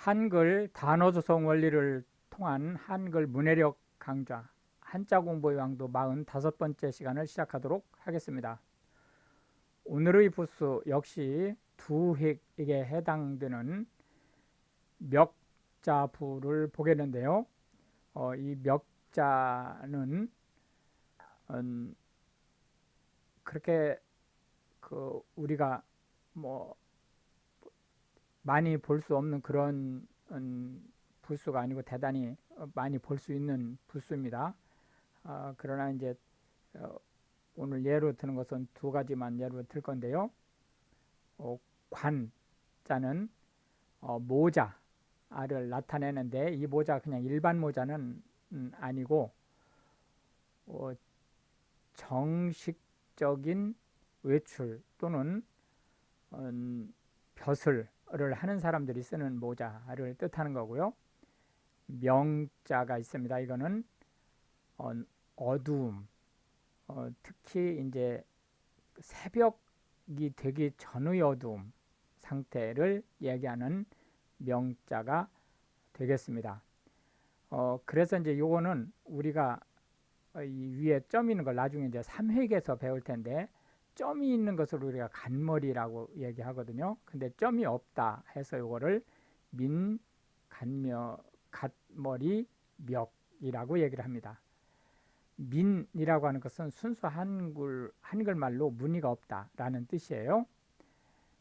한글 단어 조성 원리를 통한 한글 문해력 강좌 한자 공부의 왕도 45번째 시간을 시작하도록 하겠습니다. 오늘의 부수 역시 두획에 해당되는 멱자부를 보겠는데요. 어, 이 멱자는 음, 그렇게 그 우리가 뭐 많이 볼 수 없는 그런 음, 부수가 아니고 대단히 많이 볼 수 있는 부수입니다. 어, 그러나 이제 어, 오늘 예로 드는 것은 두 가지만 예로 들 건데요. 어, 관자는 어, 모자를 나타내는데 이 모자 그냥 일반 모자는 음, 아니고 어, 정식적인 외출 또는 음, 벼슬 을 하는 사람들이 쓰는 모자를 뜻하는 거고요. 명자가 있습니다. 이거는 어, 어두움, 어, 특히 이제 새벽이 되기 전의 어두움 상태를 얘기하는 명자가 되겠습니다. 어, 그래서 이제 요거는 우리가 이 위에 점 있는 걸 나중에 이제 삼획에서 배울 텐데 점이 있는 것을 우리가 간머리라고 얘기하거든요. 근데 점이 없다 해서 요거를 민, 간며, 갓머리, 멱이라고 얘기를 합니다. 민이라고 하는 것은 순수 한글 한글말로 무늬가 없다라는 뜻이에요.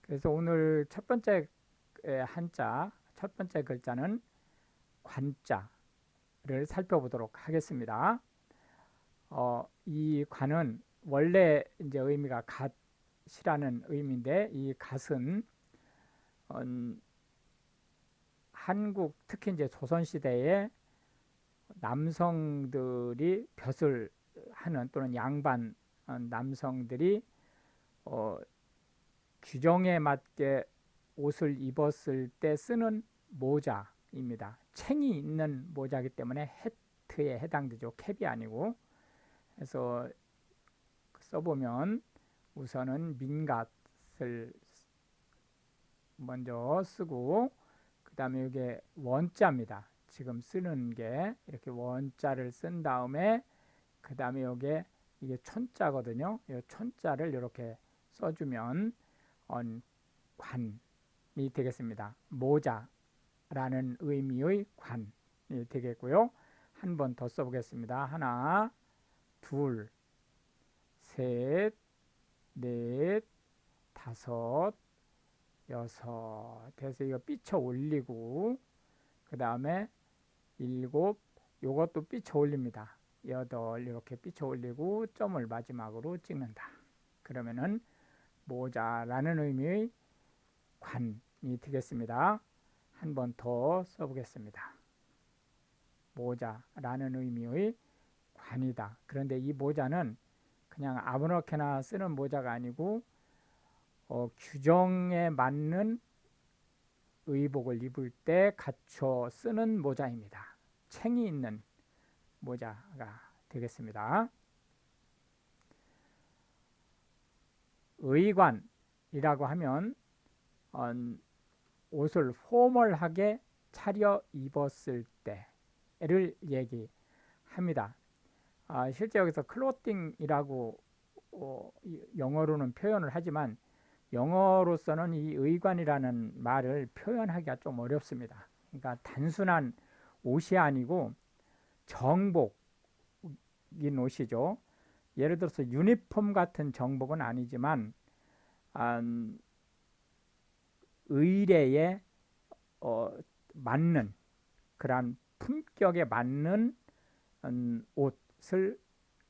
그래서 오늘 첫 번째 한자 첫 번째 글자는 관자를 살펴보도록 하겠습니다. 어, 이 관은 원래 이제 의미가 갓이라는 의미인데 이 갓은 음, 한국 특히 이제 조선 시대에 남성들이 벼슬 하는 또는 양반 어, 남성들이 어, 규정에 맞게 옷을 입었을 때 쓰는 모자입니다. 챙이 있는 모자이기 때문에 해트에 해당되죠. 캡이 아니고. 그래서 써보면 우선은 민갓을 먼저 쓰고 그 다음에 이게 원자입니다. 지금 쓰는 게 이렇게 원자를 쓴 다음에 그 다음에 여기에 이게 촌자거든요. 이 촌자를 이렇게 써주면 관이 되겠습니다. 모자라는 의미의 관이 되겠고요. 한 번 더 써보겠습니다. 하나, 둘, 셋, 넷, 다섯, 여섯. 그래서 이거 삐쳐 올리고 그 다음에 일곱, 요것도 삐쳐 올립니다. 여덟 이렇게 삐쳐 올리고 점을 마지막으로 찍는다. 그러면은 모자라는 의미의 관이 되겠습니다. 한 번 더 써보겠습니다. 모자라는 의미의 관이다. 그런데 이 모자는 그냥 아무렇게나 쓰는 모자가 아니고 어, 규정에 맞는 의복을 입을 때 갖춰 쓰는 모자입니다. 챙이 있는 모자가 되겠습니다. 의관이라고 하면 어, 옷을 포멀하게 차려 입었을 때를 얘기합니다. 아, 실제 여기서 클로팅이라고 어, 영어로는 표현을 하지만 영어로서는 이 의관이라는 말을 표현하기가 좀 어렵습니다. 그러니까 단순한 옷이 아니고 정복인 옷이죠. 예를 들어서 유니폼 같은 정복은 아니지만 음, 의례에 어, 맞는 그러한 품격에 맞는 음, 옷 을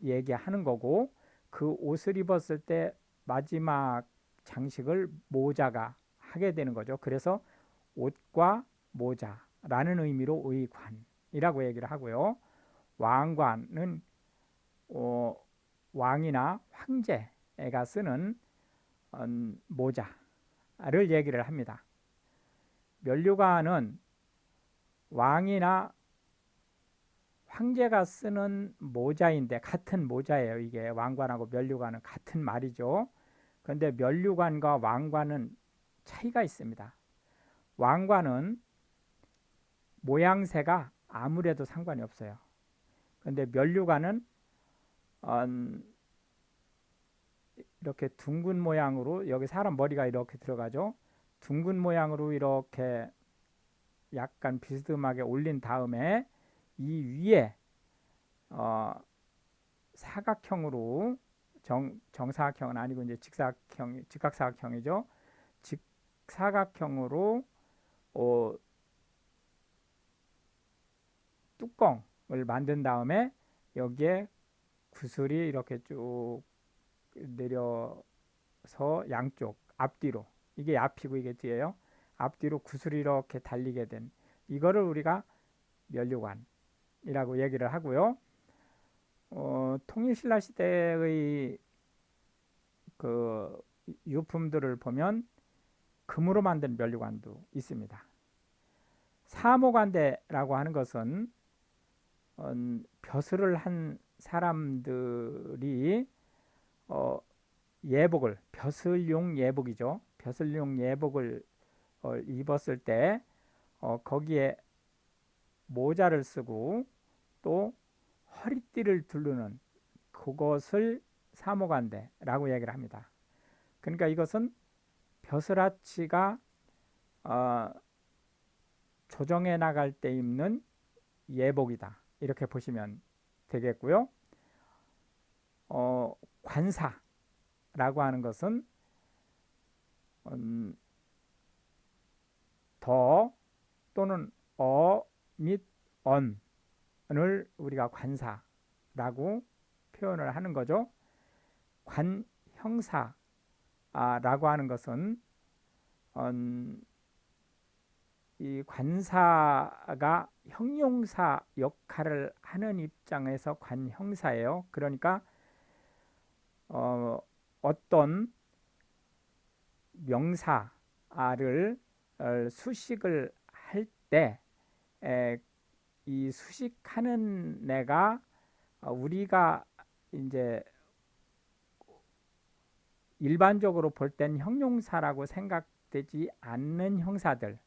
얘기하는 거고 그 옷을 입었을 때 마지막 장식을 모자가 하게 되는 거죠. 그래서 옷과 모자라는 의미로 의관이라고 얘기를 하고요. 왕관은 어, 왕이나 황제가 쓰는 음, 모자를 얘기를 합니다. 면류관은 왕이나 황제가 쓰는 모자인데 같은 모자예요. 이게 왕관하고 면류관은 같은 말이죠. 그런데 면류관과 왕관은 차이가 있습니다. 왕관은 모양새가 아무래도 상관이 없어요. 근데 면류관은 음, 이렇게 둥근 모양으로 여기 사람 머리가 이렇게 들어가죠. 둥근 모양으로 이렇게 약간 비스듬하게 올린 다음에 이 위에 어, 사각형으로 정, 정사각형은 아니고 이제 직사각형 직각사각형이죠. 직사각형으로 어, 뚜껑을 만든 다음에 여기에 구슬이 이렇게 쭉 내려서 양쪽 앞뒤로 이게 앞이고 이게 뒤에요. 앞뒤로 구슬이 이렇게 달리게 된 이거를 우리가 면류관 이라고 얘기를 하고요. 어, 통일신라 시대의 그 유품들을 보면 금으로 만든 면류관도 있습니다. 사모관대라고 하는 것은 어, 벼슬을 한 사람들이 어, 예복을 벼슬용 예복이죠. 벼슬용 예복을 어, 입었을 때 어, 거기에 모자를 쓰고 또 허리띠를 두르는 그것을 사모관대라고 얘기를 합니다. 그러니까 이것은 벼슬아치가 어, 조정해 나갈 때 입는 예복이다. 이렇게 보시면 되겠고요. 어, 관사라고 하는 것은 음, 더 또는 어 및 언 을 우리가 관사라고 표현을 하는 거죠. 관형사라고 하는 것은 음, 이 관사가 형용사 역할을 하는 입장에서 관형사예요. 그러니까 어, 어떤 명사를 어, 수식을 할때 이 수식하는 내가 어, 우리가 이제 일반적으로 볼 땐 형용사라고 생각되지 않는 형사들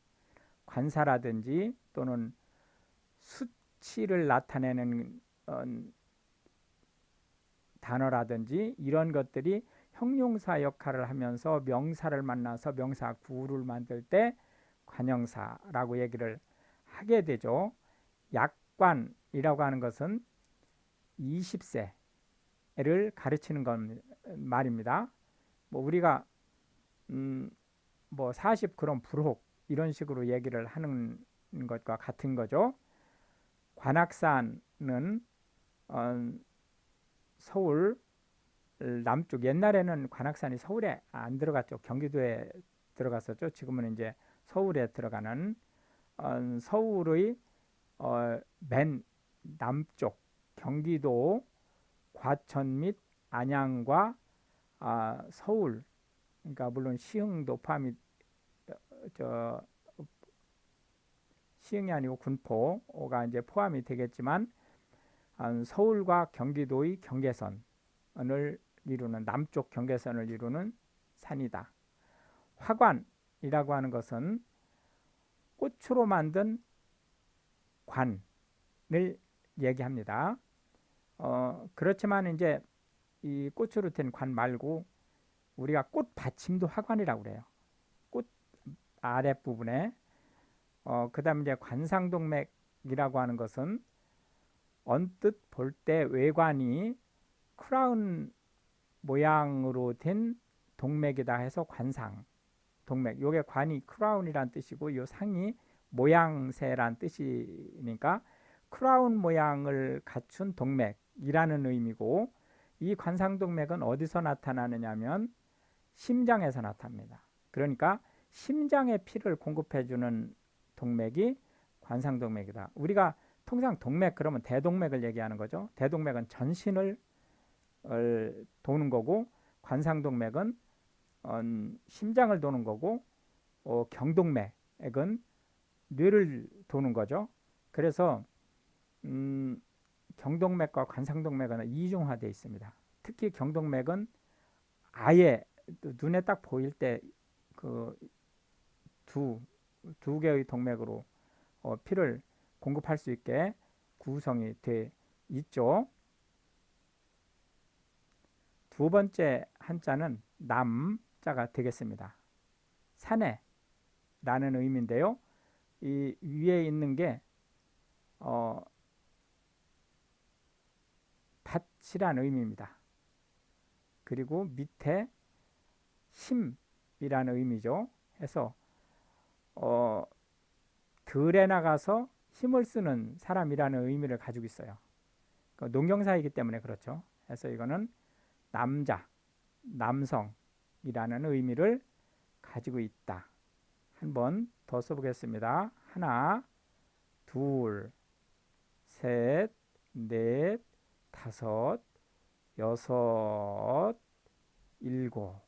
관사라든지 또는 수치를 나타내는 어, 단어라든지 이런 것들이 형용사 역할을 하면서 명사를 만나서 명사 구를 만들 때 관형사라고 얘기를 하게 되죠. 약관이라고 하는 것은 20세를 가르치는 건 말입니다. 뭐 우리가 음 뭐40 그럼 불혹 이런 식으로 얘기를 하는 것과 같은 거죠. 관악산은 어, 서울 남쪽 옛날에는 관악산이 서울에 안 들어갔죠. 경기도에 들어갔었죠. 지금은 이제 서울에 들어가는 어, 서울의 어, 맨 남쪽 경기도 과천 및 안양과 아, 서울 그러니까 물론 시흥도 포함이 저 시흥이 아니고 군포가 이제 포함이 되겠지만 아, 서울과 경기도의 경계선을 이루는 남쪽 경계선을 이루는 산이다. 화관이라고 하는 것은 꽃으로 만든 관을 얘기합니다. 어, 그렇지만 이제 이 꽃으로 된 관 말고 우리가 꽃 받침도 화관이라고 그래요. 꽃 아랫부분에 어, 그다음 이제 관상동맥이라고 하는 것은 언뜻 볼 때 외관이 크라운 모양으로 된 동맥이다 해서 관상 동맥. 요게 관이 크라운이란 뜻이고 요 상이 모양새란 뜻이니까 크라운 모양을 갖춘 동맥이라는 의미고 이 관상동맥은 어디서 나타나느냐면 심장에서 나타납니다. 그러니까 심장에 피를 공급해 주는 동맥이 관상동맥이다. 우리가 통상 동맥 그러면 대동맥을 얘기하는 거죠. 대동맥은 전신을 도는 거고 관상동맥은 어, 심장을 도는 거고 어, 경동맥은 뇌를 도는 거죠. 그래서 음, 경동맥과 관상동맥은 이중화되어 있습니다. 특히 경동맥은 아예 눈에 딱 보일 때 그 두 두 개의 동맥으로 어, 피를 공급할 수 있게 구성이 돼 있죠. 두 번째 한자는 남자가 되겠습니다. 산에 라는 의미인데요. 이 위에 있는 게 어, 밭이라는 의미입니다. 그리고 밑에 힘이라는 의미죠. 해서 어, 들에 나가서 힘을 쓰는 사람이라는 의미를 가지고 있어요. 그 농경사이기 때문에 그렇죠. 그래서 이거는 남자, 남성이라는 의미를 가지고 있다. 한 번 더 써보겠습니다. 하나, 둘, 셋, 넷, 다섯, 여섯, 일곱.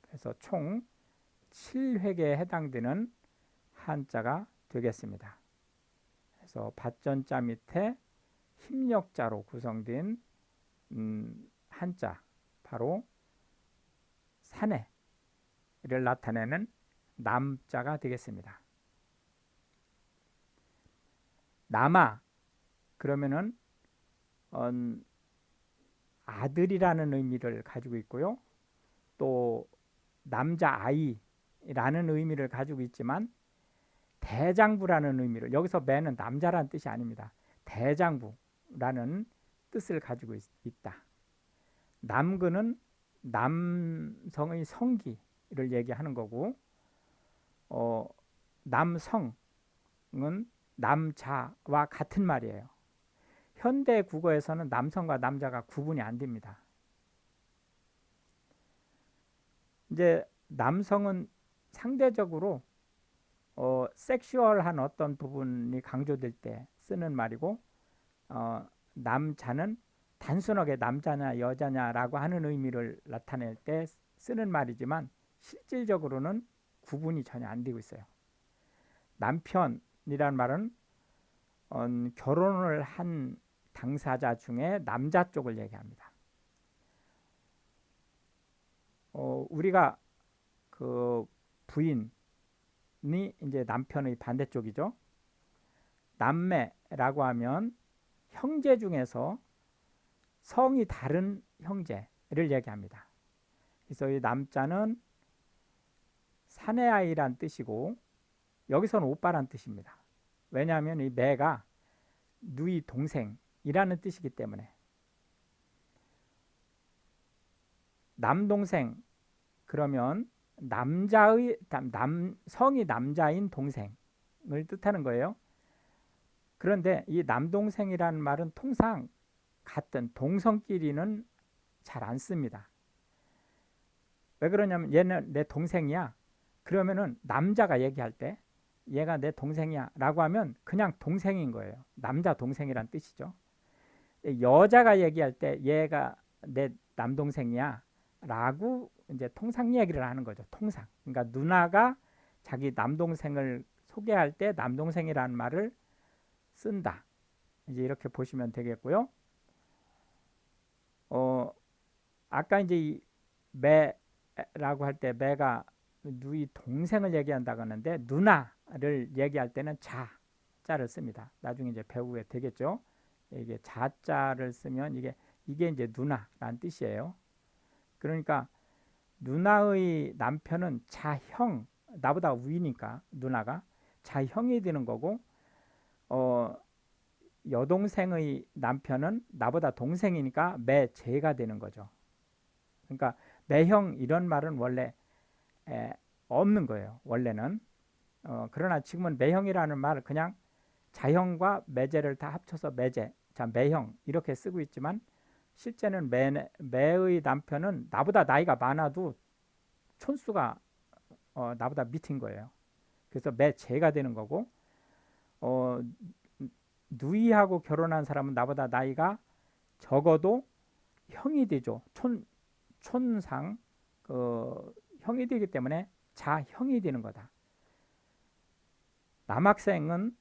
그래서 총 7획에 해당되는 한자가 되겠습니다. 그래서 밭전자 밑에 힘력자로 구성된 음, 한자 바로 산해를 나타내는 남자가 되겠습니다. 남아 그러면은 음, 아들이라는 의미를 가지고 있고요. 또 남자 아이라는 의미를 가지고 있지만 대장부라는 의미를 여기서 매는 남자라는 뜻이 아닙니다. 대장부라는 뜻을 가지고 있, 다 남근은 남성의 성기를 얘기하는 거고 어, 남성은 남자와 같은 말이에요. 현대 국어에서는 남성과 남자가 구분이 안 됩니다. 이제 남성은 상대적으로 어, 섹슈얼한 어떤 부분이 강조될 때 쓰는 말이고 어, 남자는 단순하게 남자냐 여자냐라고 하는 의미를 나타낼 때 쓰는 말이지만 실질적으로는 구분이 전혀 안 되고 있어요. 남편이란 말은 어, 결혼을 한 당사자 중에 남자 쪽을 얘기합니다. 어, 우리가 그 부인이 이제 남편의 반대쪽이죠. 남매라고 하면 형제 중에서 성이 다른 형제를 얘기합니다. 그래서 이 남자는 사내 아이란 뜻이고 여기서는 오빠란 뜻입니다. 왜냐하면 이 매가 누이 동생이라는 뜻이기 때문에 남동생 그러면 남자의 남 성이 남자인 동생을 뜻하는 거예요. 그런데 이 남동생이라는 말은 통상 같은 동성끼리는 잘 안 씁니다. 왜 그러냐면 얘는 내 동생이야. 그러면은 남자가 얘기할 때 얘가 내 동생이야 라고 하면 그냥 동생인 거예요. 남자 동생이란 뜻이죠. 여자가 얘기할 때 얘가 내 남동생이야 라고 이제 통상 얘기를 하는 거죠. 통상. 그러니까 누나가 자기 남동생을 소개할 때 남동생이라는 말을 쓴다. 이제 이렇게 보시면 되겠고요. 어 아까 이제 이 매라고 할 때 매가 누이 동생을 얘기한다고 하는데 누나를 얘기할 때는 자 자를 씁니다. 나중에 이제 배우게 되겠죠. 이게 자자를 쓰면 이게 이게 이제 누나라는 뜻이에요. 그러니까 누나의 남편은 자형 나보다 위니까 누나가 자형이 되는 거고 어 여동생의 남편은 나보다 동생이니까 매제가 되는 거죠. 그러니까 매형 이런 말은 원래 에, 없는 거예요. 원래는 어, 그러나 지금은 매형이라는 말을 그냥 자형과 매제를 다 합쳐서 매제, 자 매형 이렇게 쓰고 있지만 실제는 매, 매의 남편은 나보다 나이가 많아도 촌수가 어, 나보다 밑인 거예요. 그래서 매제가 되는 거고 어, 누이하고 결혼한 사람은 나보다 나이가 적어도 형이 되죠. 촌 촌상 그 형이 되기 때문에 자형이 되는 거다. 남학생은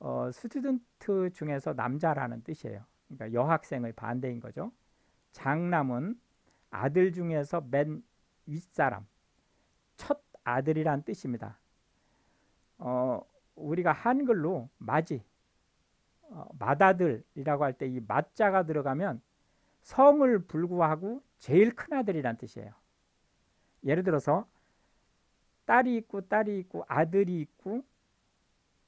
어, 스튜던트 중에서 남자라는 뜻이에요. 그러니까 여학생의 반대인 거죠. 장남은 아들 중에서 맨 윗사람, 첫 아들이란 뜻입니다. 어, 우리가 한글로 맞이 어, 맏아들이라고 할 때 이 맞자가 들어가면 성을 불구하고 제일 큰 아들이란 뜻이에요. 예를 들어서 딸이 있고 딸이 있고 아들이 있고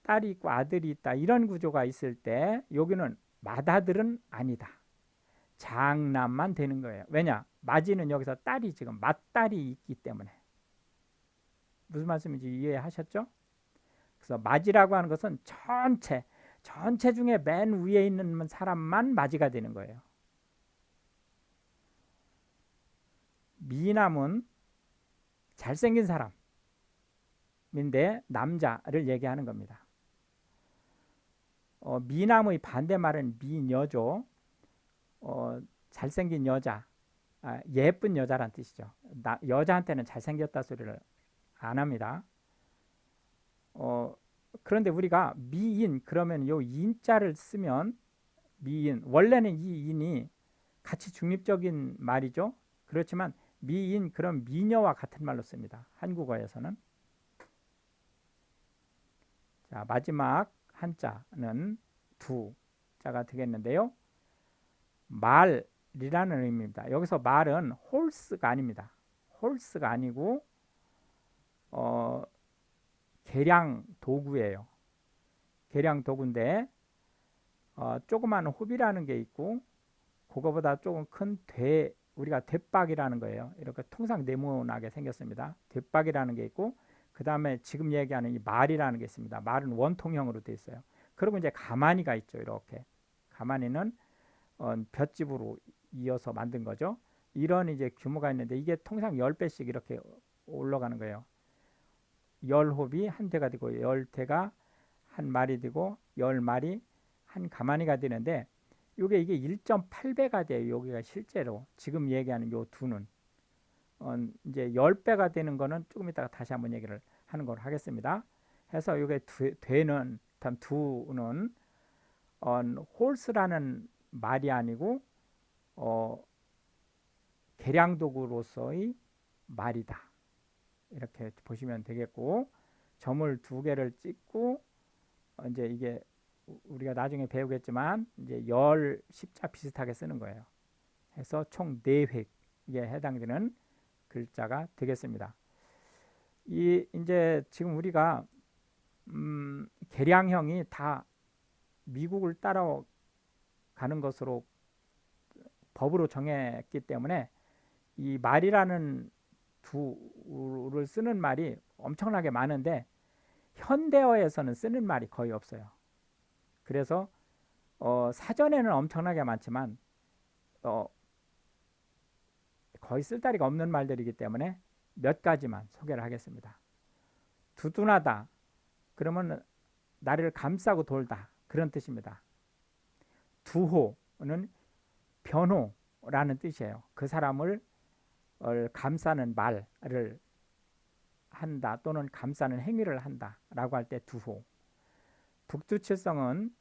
딸이 있고 아들이 있다 이런 구조가 있을 때 여기는 맏아들은 아니다. 장남만 되는 거예요. 왜냐? 맞이는 여기서 딸이 지금 맏딸이 있기 때문에 무슨 말씀인지 이해하셨죠? 그래서 맞이라고 하는 것은 전체 전체 중에 맨 위에 있는 사람만 맞이가 되는 거예요. 미남은 잘생긴 사람인데 남자를 얘기하는 겁니다. 어, 미남의 반대말은 미녀죠. 어, 잘생긴 여자, 아, 예쁜 여자란 뜻이죠. 나, 여자한테는 잘생겼다 소리를 안 합니다. 어, 그런데 우리가 미인 그러면 요 인자를 쓰면 미인 원래는 이 인이 같이 중립적인 말이죠. 그렇지만 미인 그럼 미녀와 같은 말로 씁니다. 한국어에서는 자 마지막 한자는 두 자가 되겠는데요. 말이라는 의미입니다. 여기서 말은 홀스가 아닙니다. 홀스가 아니고 어, 계량 도구예요. 계량 도구인데 어, 조그마한 호비라는 게 있고 그거보다 조금 큰 대, 우리가 대박이라는 거예요. 이렇게 통상 네모나게 생겼습니다. 대박이라는 게 있고 그 다음에 지금 얘기하는 이 말이라는 게 있습니다. 말은 원통형으로 되어 있어요. 그리고 이제 가마니가 있죠. 이렇게 가마니는 어, 볏집으로 이어서 만든 거죠. 이런 이제 규모가 있는데 이게 통상 10배씩 이렇게 올라가는 거예요. 열 홉이 한 대가 되고 열 대가 한 마리 되고 열 마리 한 가마니가 되는데 요게 이게 1.8배가 돼요. 여기가 실제로 지금 얘기하는 요 두는 어, 이제 10배가 되는 거는 조금 이따가 다시 한번 얘기를 하는 걸 하겠습니다. 해서 요게 되는 단 두는 어, 홀스라는 말이 아니고 어, 계량도구로서의 말이다. 이렇게 보시면 되겠고 점을 두 개를 찍고 어, 이제 이게 우리가 나중에 배우겠지만 이제 열 십자 비슷하게 쓰는 거예요. 해서 총 네 획에 해당되는 글자가 되겠습니다. 이 이제 지금 우리가 음, 계량형이 다 미국을 따라가는 것으로 법으로 정했기 때문에 이 말이라는 두를 쓰는 말이 엄청나게 많은데 현대어에서는 쓰는 말이 거의 없어요. 그래서 어, 사전에는 엄청나게 많지만 어, 거의 쓸다리가 없는 말들이기 때문에 몇 가지만 소개를 하겠습니다. 두둔하다 그러면 나를 감싸고 돌다 그런 뜻입니다. 두호는 변호라는 뜻이에요. 그 사람을 감싸는 말을 한다 또는 감싸는 행위를 한다라고 할 때 두호. 북두칠성은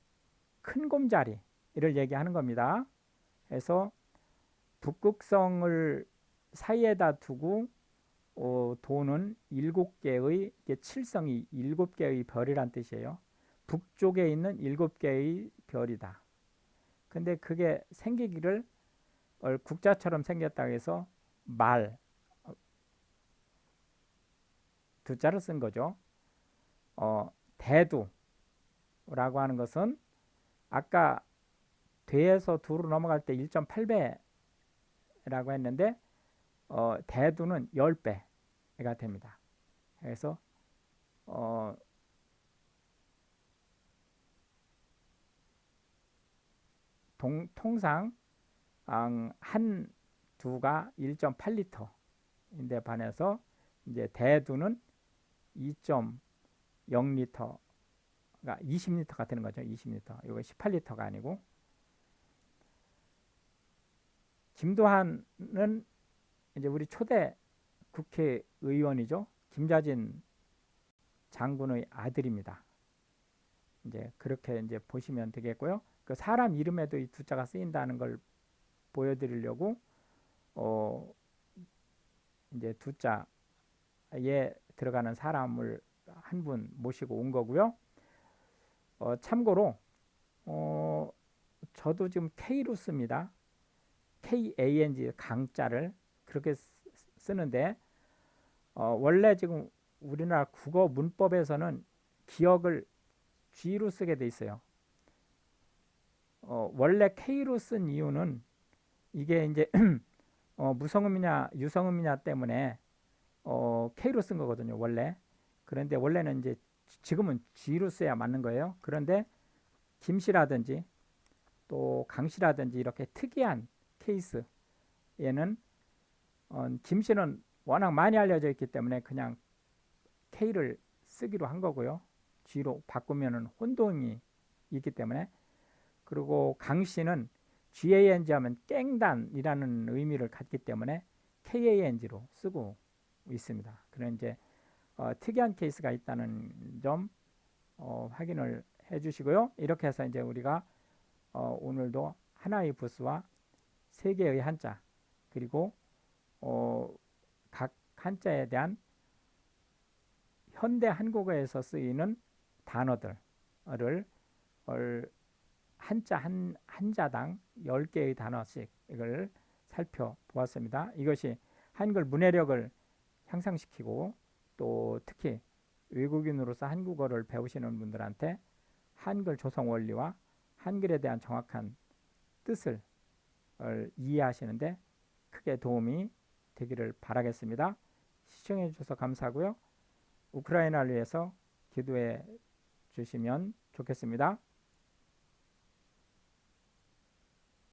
큰 곰자리를 얘기하는 겁니다. 그래서 북극성을 사이에다 두고 어, 도는 일곱 개의 칠성이 일곱 개의 별이란 뜻이에요. 북쪽에 있는 일곱 개의 별이다. 근데 그게 생기기를 국자처럼 생겼다 해서 말 두자를 쓴 거죠. 어, 대두 라고 하는 것은 아까 대에서 두로 넘어갈 때 1.8배라고 했는데 어, 대두는 10배가 됩니다. 그래서 어, 동, 통상 한 두가 1.8리터인데 반해서 이제 대두는 2.0리터 가 20리터가 되는 거죠. 20리터. 이거 18리터가 아니고 김도한은 이제 우리 초대 국회의원이죠. 김자진 장군의 아들입니다. 이제 그렇게 이제 보시면 되겠고요. 그 사람 이름에도 이 두자가 쓰인다는 걸 보여드리려고 어 이제 두자에 들어가는 사람을 한 분 모시고 온 거고요. 어, 참고로 어, 저도 지금 K로 씁니다. K-A-N-G 강자를 그렇게 쓰- 쓰는데 어, 원래 지금 우리나라 국어 문법에서는 기억을 G로 쓰게 돼 있어요. 어, 원래 K로 쓴 이유는 이게 이제 어, 무성음이냐 유성음이냐 때문에 어, K로 쓴 거거든요. 원래. 그런데 원래는 이제 지- 지금은 G로 써야 맞는 거예요. 그런데 김씨라든지 또 강씨라든지 이렇게 특이한 케이스에는 어, 김씨는 워낙 많이 알려져 있기 때문에 그냥 K를 쓰기로 한 거고요. G로 바꾸면은 혼동이 있기 때문에 그리고 강씨는 GANG 하면 깽단이라는 의미를 갖기 때문에 KANG로 쓰고 있습니다. 그런 이제 어, 특이한 케이스가 있다는 점 어, 확인을 해 주시고요. 이렇게 해서 이제 우리가 어, 오늘도 하나의 부수와 세 개의 한자 그리고 어, 각 한자에 대한 현대 한국어에서 쓰이는 단어들을 얼- 한자 한 한자당 10개의 단어씩 이걸 살펴보았습니다. 이것이 한글 문해력을 향상시키고 또 특히 외국인으로서 한국어를 배우시는 분들한테 한글 조성 원리와 한글에 대한 정확한 뜻을 을 이해하시는데 크게 도움이 되기를 바라겠습니다. 시청해 주셔서 감사하고요. 우크라이나를 위해서 기도해 주시면 좋겠습니다.